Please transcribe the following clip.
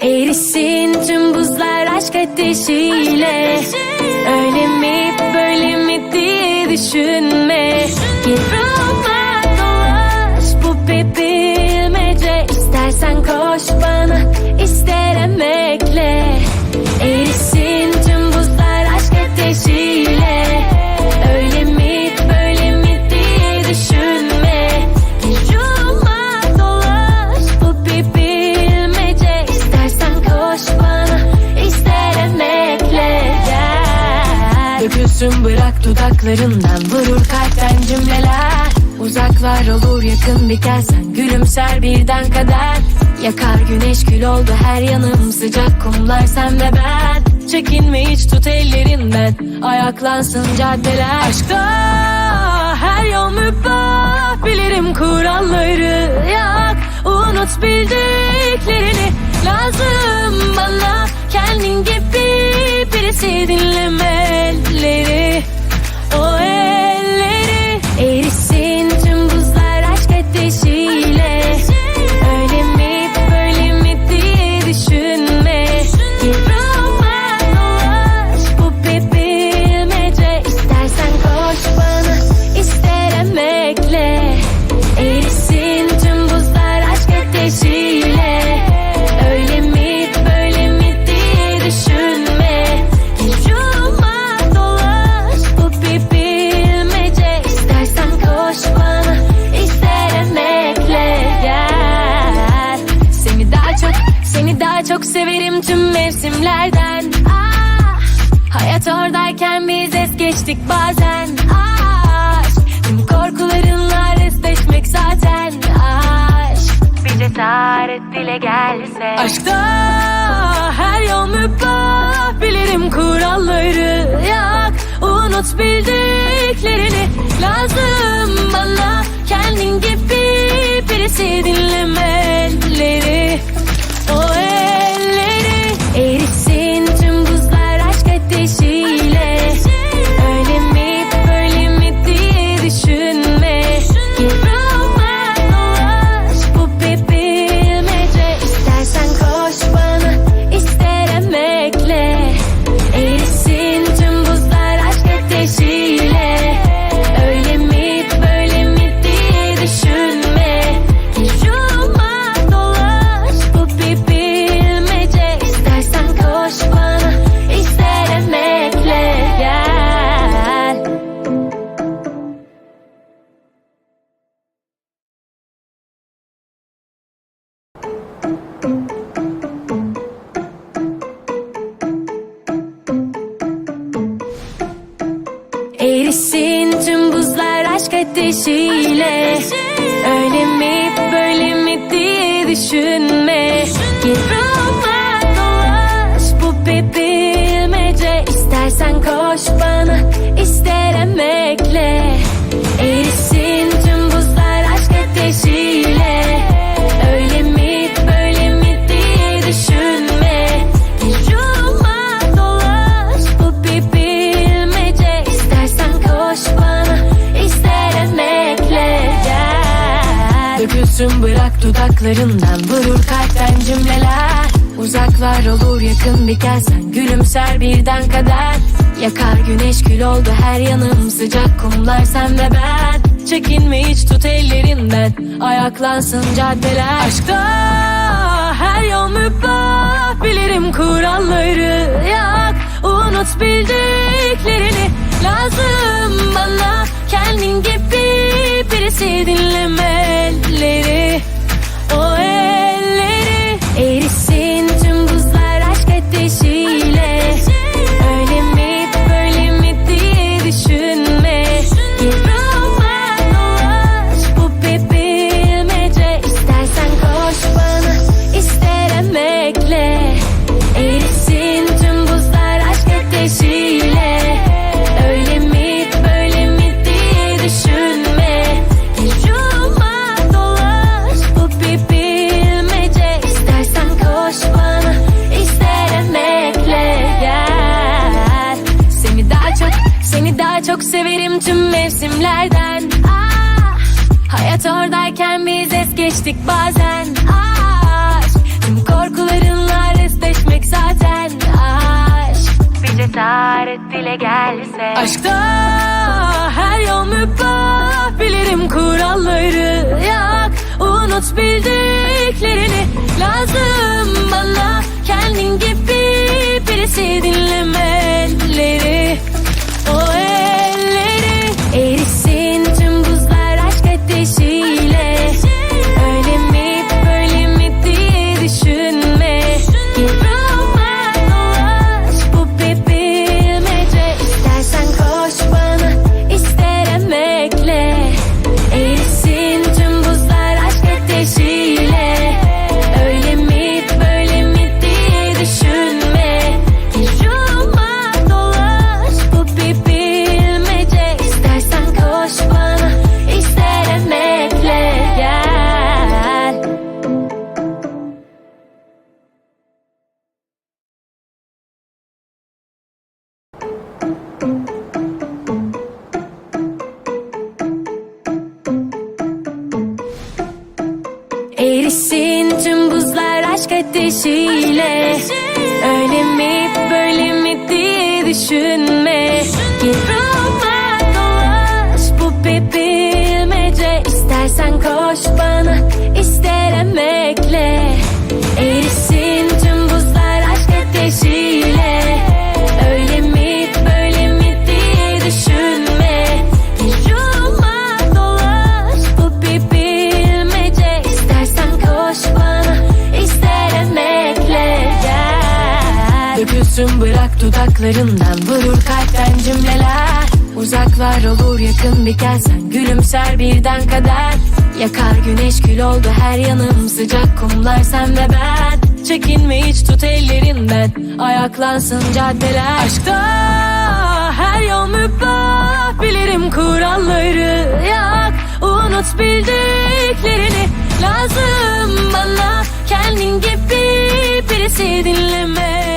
Erisin tüm buzlar aşk ateşiyle. Öyle mi böyle mi diye düşünme. Gir Dökülsün bırak dudaklarından vurur kalpten cümleler. Uzaklar olur yakın bitersen gülümser birden kader. Yakar güneş kül oldu her yanım sıcak kumlar sen ve ben. Çekinme hiç tut ellerinden ayaklansın caddeler. Aşkta her yol mübah bilirim kuralları yak. Unut bildiklerini lazım bana. Kendin gibi birisi dinlemeleri çok severim tüm mevsimlerden. Ah, Hayat oradayken biz es geçtik bazen. Aşk Tüm korkularınla restleşmek zaten. Aşk Bir cesaret dile gelse. Aşkta her yol mübah Bilirim kuralları. Yak Unut bildiklerini. Lazım bana kendin gibi Birisi dinlemeleri ateşiyle Öyle mi böyle mi diye düşünme. Gir ruhuma dolaş bu bir bilmece İstersen koş gel Dökülsün bırak dudaklarından vurur kalpten cümleler. Uzaklar olur yakın bitersen gülümser birden kader. Yakar güneş kül oldu her yanım sıcak kumlar sen ve ben. Çekinme hiç tut ellerinden ayaklansın caddeler. Aşkta her yol mübah bilirim kuralları yak. Unut bildiklerini lazım bana Kendin gibi geçtik bazen. Aşk Tüm korkularınla restleşmek zaten Aşk. Bir cesaret dile gelse. Aşkta Erisin tüm buzlar aşk ateşiyle. Öyle mi böyle mi diye düşünme. Yorulma dolaş bu bir bilmece İstersen koş bana ister emekle Gözüm bırak dudaklarından Vurur kalpten cümleler. Uzaklar olur yakın bir gelsen Gülümser birden kader. Yakar güneş kül oldu her yanım Sıcak kumlar sen ve ben. Çekinme hiç tut ellerinden Ayaklansın caddeler. Aşkta her yol mübah Bilirim kuralları yak. Unut bildiklerini Lazım bana. Kendin gibi birisi dinleme.